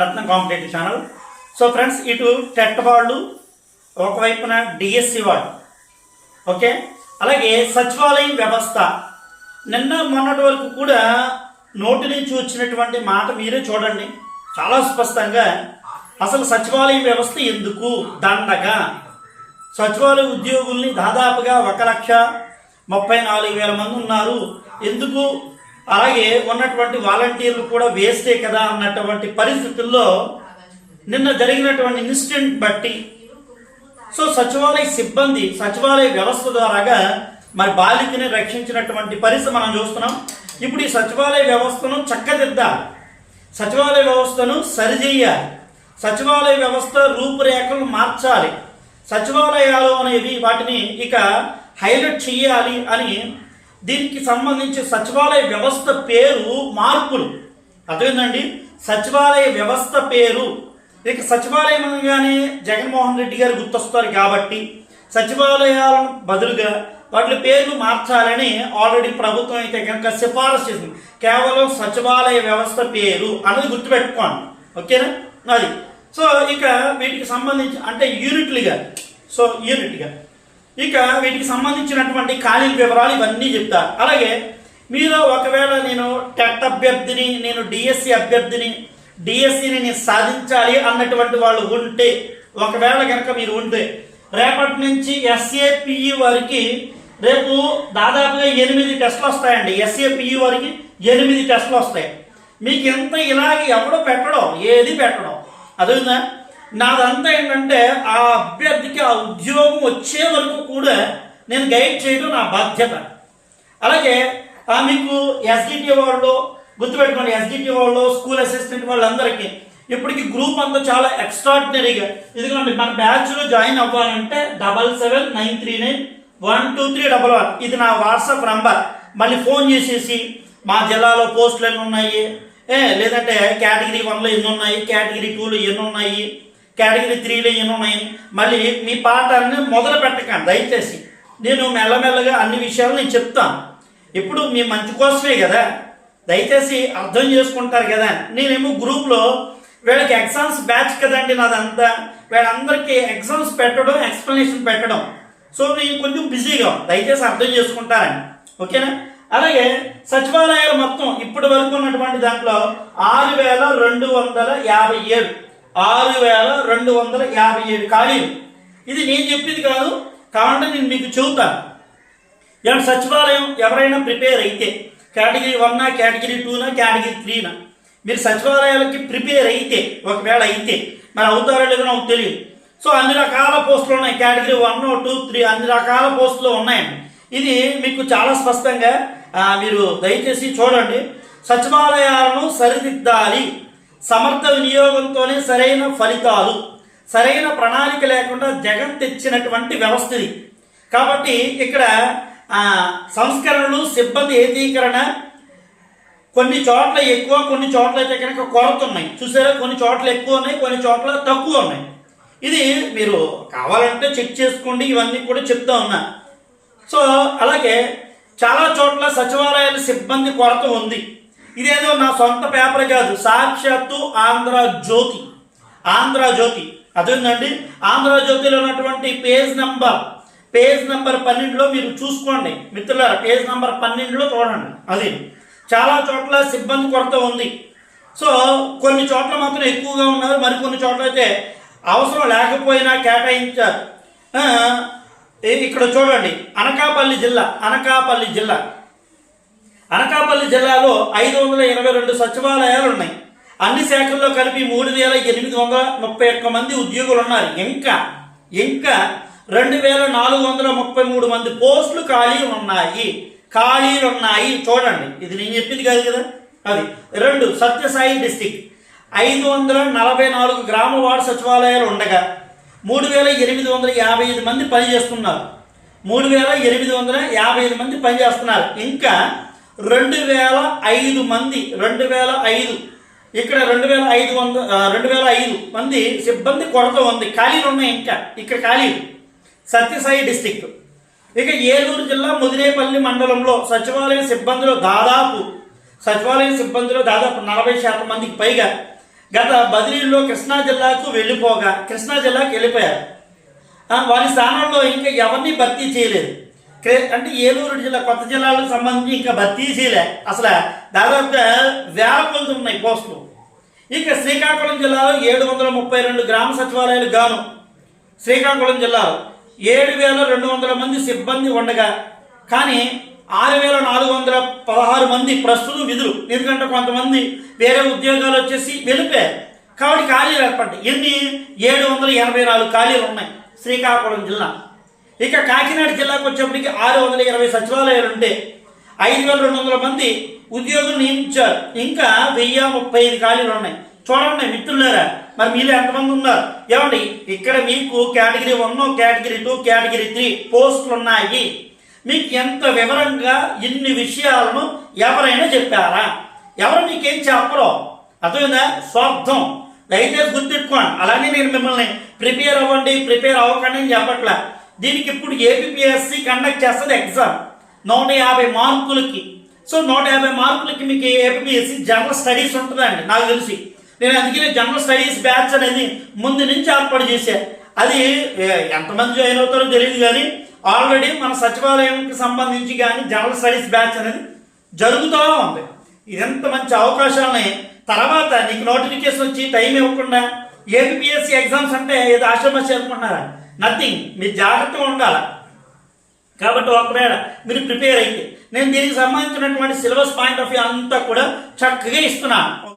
Ratna competitive channel. So friends ఇటు TET వాళ్ళు ఒకవైపున డిఎస్సి వాళ్ళు ఓకే? అలాగే సచివాలయం వ్యవస్థ. నిన్న మొన్నటి వరకు కూడా నోటి నుంచి వచ్చినటువంటి మాట మీరే చూడండి. చాలా స్పష్టంగా అసలు సచివాలయం వ్యవస్థ ఎందుకు దండగా? సచివాలయ ఉద్యోగుల్ని దాదాపుగా ఒక లక్ష ముప్పై నాలుగు వేల మంది ఉన్నారు. ఎందుకు అలాగే ఉన్నటువంటి వాలంటీర్లు కూడా వేస్టే కదా అన్నటువంటి పరిస్థితుల్లో నిన్న జరిగినటువంటి ఇన్సిడెంట్ బట్టి సో సచివాలయ సిబ్బంది సచివాలయ వ్యవస్థ ద్వారాగా మరి బాలికని రక్షించినటువంటి పరిస్థితి మనం చూస్తున్నాం. ఇప్పుడు ఈ సచివాలయ వ్యవస్థను చక్కదిద్దాలి. సచివాలయ వ్యవస్థను సరిచేయాలి సచివాలయ వ్యవస్థ రూపురేఖలు మార్చాలి. సచివాలయాలు అనేవి వాటిని ఇక హైలైట్ చేయాలి అని దీనికి సంబంధించి సచివాలయ వ్యవస్థ పేరు మార్పులు. అర్థమైందండి? సచివాలయ వ్యవస్థ పేరు. ఇక సచివాలయం అనగానే జగన్మోహన్ రెడ్డి గారు గుర్తొస్తారు కాబట్టి సచివాలయాలను బదులుగా వాటి పేర్లు మార్చాలని ఆల్రెడీ ప్రభుత్వం అయితే కనుక సిఫారసు చేసింది. కేవలం సచివాలయ వ్యవస్థ పేరు అనేది గుర్తుపెట్టుకోండి. ఓకేనా? అది. సో ఇక వీటికి సంబంధించి అంటే యూనిట్లుగా. సో యూనిట్గా ఇక వీటికి సంబంధించినటువంటి ఖాళీల వివరాలు ఇవన్నీ చెప్తా. అలాగే మీరు ఒకవేళ నేను టెట్ అభ్యర్థిని నేను డిఎస్సి అభ్యర్థిని డిఎస్సిని నేను సాధించాలి అన్నటువంటి వాళ్ళు ఉంటే ఒకవేళ కనుక మీరు ఉంటే రేపటి నుంచి ఎస్ఏపిఈ వారికి రేపు దాదాపుగా ఎనిమిది టెస్టులు వస్తాయండి. ఎస్ఏపిఈ వారికి ఎనిమిది టెస్టులు వస్తాయి. మీకు ఎంత ఇలాగ ఎవడో పెట్టడం ఏది పెట్టడం. అదేందా నాదంతా ఏంటంటే ఆ అభ్యర్థికి ఆ ఉద్యోగం వచ్చే వరకు కూడా నేను గైడ్ చేయడం నా బాధ్యత. అలాగే ఆ మీకు ఎస్డిటి వాళ్ళు గుర్తుపెట్టుకోండి ఎస్డిటి వాళ్ళు స్కూల్ అసిస్టెంట్ వాళ్ళందరికీ ఇప్పటికి గ్రూప్ అంతా చాలా ఎక్స్ట్రాడినరీగా ఇదిగోండి మన బ్యాచ్లో జాయిన్ అవ్వాలంటే double seven nine three nine one two three double one ఇది నా వాట్సాప్ నంబర్ మళ్ళీ ఫోన్ చేసేసి మా జిల్లాలో పోస్టులు ఎన్ని ఉన్నాయి? ఏ లేదంటే కేటగిరీ వన్లో ఎన్ని ఉన్నాయి? కేటగిరీ టూలో ఎన్ని ఉన్నాయి? కేటగిరీ త్రీలో ఎన్ని ఉన్నాయి మళ్ళీ మీ పాఠాన్ని మొదలు పెట్టకండి. దయచేసి నేను మెల్లమెల్లగా అన్ని విషయాలు నేను చెప్తాను. ఇప్పుడు మీ మంచి కోసమే కదా. దయచేసి అర్థం చేసుకుంటారు కదా. నేనేమో గ్రూప్లో వీళ్ళకి ఎగ్జామ్స్ బ్యాచ్ కదండి నాదంతా. వీళ్ళందరికీ ఎగ్జామ్స్ పెట్టడం ఎక్స్ప్లెనేషన్ పెట్టడం. సో నేను కొంచెం బిజీగా దయచేసి అర్థం చేసుకుంటారని. ఓకేనా? అలాగే సచివాలయాలు మొత్తం ఇప్పటి వరకు ఉన్నటువంటి దాంట్లో ఆరు వేల రెండు వందల యాభై ఏడు. ఆరు వేల రెండు వందల యాభై ఏడు ఖాళీలు. ఇది నేను చెప్పింది కాదు కావాలంటే నేను మీకు చెబుతాను. ఇలాంటి సచివాలయం ఎవరైనా ప్రిపేర్ అయితే కేటగిరీ వన్నా కేటగిరీ టూనా కేటగిరీ త్రీనా మీరు సచివాలయాలకి ప్రిపేర్ అయితే ఒకవేళ అయితే మరి అవుతారో లేదో నాకు తెలియదు. సో అన్ని రకాల పోస్టులు ఉన్నాయి కేటగిరీ వన్ టూ త్రీ అన్ని రకాల పోస్టులు ఉన్నాయండి. ఇది మీకు చాలా స్పష్టంగా మీరు దయచేసి చూడండి. సచివాలయాలను సరిదిద్దాలి. సమర్థ వినియోగంతోనే సరైన ఫలితాలు సరైన ప్రణాళిక లేకుండా జగన్ తెచ్చినటువంటి వ్యవస్థ ఇది. కాబట్టి ఇక్కడ సంస్కరణలు సిబ్బంది ఏకీకరణ కొన్ని చోట్ల ఎక్కువ కొన్ని చోట్ల అయితే కనుక కొరత ఉన్నాయి చూసారా కొన్ని చోట్ల ఎక్కువ ఉన్నాయి కొన్ని చోట్ల తక్కువ ఉన్నాయి. ఇది మీరు కావాలంటే చెక్ చేసుకోండి ఇవన్నీ కూడా చెప్తా ఉన్నా. సో అలాగే చాలా చోట్ల సచివాలయాల సిబ్బంది కొరత ఉంది. ఇదేదో నా సొంత పేపర్ కాదు సాక్షాత్తు ఆంధ్ర జ్యోతి. ఆంధ్ర జ్యోతి. అదేంటండి ఆంధ్ర జ్యోతిలో ఉన్నటువంటి పేజ్ నంబర్. పేజ్ నంబర్ పన్నెండులో మీరు చూసుకోండి. మిత్రులారా పేజ్ నంబర్ పన్నెండులో చూడండి. అది చాలా చోట్ల సిబ్బంది కొరత ఉంది. సో కొన్ని చోట్ల మాత్రం ఎక్కువగా ఉన్నారు. మరికొన్ని చోట్ల అయితే అవసరం లేకపోయినా కేటాయించారు. ఇక్కడ చూడండి. అనకాపల్లి జిల్లా అనకాపల్లి జిల్లా. అనకాపల్లి జిల్లాలో ఐదు వందల ఇరవై రెండు సచివాలయాలు ఉన్నాయి. అన్ని శాఖల్లో కలిపి మూడు వేల ఎనిమిది వందల ముప్పై ఒక్క మంది ఉద్యోగులు ఉన్నారు ఇంకా ఇంకా రెండు వేల నాలుగు వందల ముప్పై మూడు మంది పోస్టులు ఖాళీ ఉన్నాయి. ఖాళీలు ఉన్నాయి. చూడండి. ఇది నేను చెప్పింది కాదు కదా? అది రెండు సత్యసాయి డిస్టిక్. ఐదు వందల నలభై నాలుగు గ్రామ వార్డు సచివాలయాలు ఉండగా మూడు వేల ఎనిమిది వందల యాభై ఐదు మంది పనిచేస్తున్నారు. మూడు వేల ఎనిమిది వందల యాభై ఐదు మంది పనిచేస్తున్నారు. ఇంకా రెండు వేల ఐదు మంది రెండు వేల ఐదు. ఇక్కడ రెండు వేల ఐదు వంద రెండు వేల ఐదు మంది సిబ్బంది కొరత ఉంది. ఖాళీలు ఉన్నాయి ఇంకా. ఇక్కడ ఖాళీలు. సత్యసాయి డిస్టిక్. ఇక ఏలూరు జిల్లా ముదిరేపల్లి మండలంలో సచివాలయ సిబ్బందిలో దాదాపు సచివాలయ సిబ్బందిలో దాదాపు నలభై శాతం మందికి పైగా గత బదిలీలో కృష్ణా జిల్లాకు వెళ్ళిపోగా కృష్ణా జిల్లాకు వెళ్ళిపోయారు. వారి స్థానంలో ఇంకా ఎవరిని భర్తీ చేయలేదు. క్రే- అంటే ఏలూరు జిల్లా కొత్త జిల్లాలకు సంబంధించి ఇంకా భర్తీసీలే అసలు దాదాపుగా వేల ఉన్నాయి పోస్టులు. ఇక శ్రీకాకుళం జిల్లాలో ఏడు వందల ముప్పై రెండు గ్రామ సచివాలయాలు గాను. శ్రీకాకుళం జిల్లాలో ఏడు వేల రెండు వందల మంది సిబ్బంది ఉండగా కానీ ఆరు వేల నాలుగు వందల పదహారు మంది ప్రస్తుతం విధులు ఎందుకంటే కొంతమంది వేరే ఉద్యోగాలు వచ్చేసి వెళ్ళిపోయారు. కాబట్టి ఖాళీలు ఏర్పడ్డాయి. ఎన్ని? ఏడు వందల ఎనభై నాలుగు ఖాళీలు ఉన్నాయి శ్రీకాకుళం జిల్లా. ఇక కాకినాడ జిల్లాకు వచ్చేప్పటికి ఆరు వందల ఇరవై సచివాలయాలు ఉంటే ఐదు వేల రెండు వందల మంది ఉద్యోగులు నియమించారు. ఇంకా వెయ్యి ముప్పై ఐదు ఖాళీలు ఉన్నాయి. చూడండి మిత్రులారా మరి మీలో ఎంతమంది ఉన్నారు? ఏమండి ఇక్కడ మీకు category one category two category three పోస్టులు ఉన్నాయి. మీకు ఎంత వివరంగా ఇన్ని విషయాలను ఎవరైనా చెప్పారా? ఎవరు మీకేం చెప్పరు? అర్థమైందా? స్వార్థం. దయచేసి గుర్తుపెట్టుకోండి అలానే నేను మిమ్మల్ని ప్రిపేర్ అవ్వండి ప్రిపేర్ అవ్వకండి అని చెప్పట్లే. దీనికి ఇప్పుడు ఏపీఎస్సి కండక్ట్ చేస్తుంది ఎగ్జామ్ నూట యాభై మార్కులకి. సో నూట యాభై మార్కులకి మీకు ఏపీఎస్సి జనరల్ స్టడీస్ ఉంటుందండి నాకు తెలిసి. నేను అందుకనే జనరల్ స్టడీస్ బ్యాచ్ అనేది ముందు నుంచి ఏర్పాటు చేశాను అది ఎంతమంది జాయిన్ అవుతారో తెలియదు కానీ ఆల్రెడీ మన సచివాలయంకి సంబంధించి కానీ జనరల్ స్టడీస్ బ్యాచ్ అనేది జరుగుతూ ఉంది. ఇదంత మంచి అవకాశాలని తర్వాత నీకు నోటిఫికేషన్ వచ్చి టైం ఇవ్వకుండా ఏపీఎస్సి ఎగ్జామ్స్ అంటే ఏదో ఆశ్రమ చేరుకుంటున్నారా? నథింగ్ మీరు జాగ్రత్తగా ఉండాలి. కాబట్టి ఒకవేళ మీరు ప్రిపేర్ అయితే నేను దీనికి సంబంధించినటువంటి సిలబస్ పాయింట్ ఆఫ్ వ్యూ అంతా కూడా చక్కగా ఇస్తున్నాను.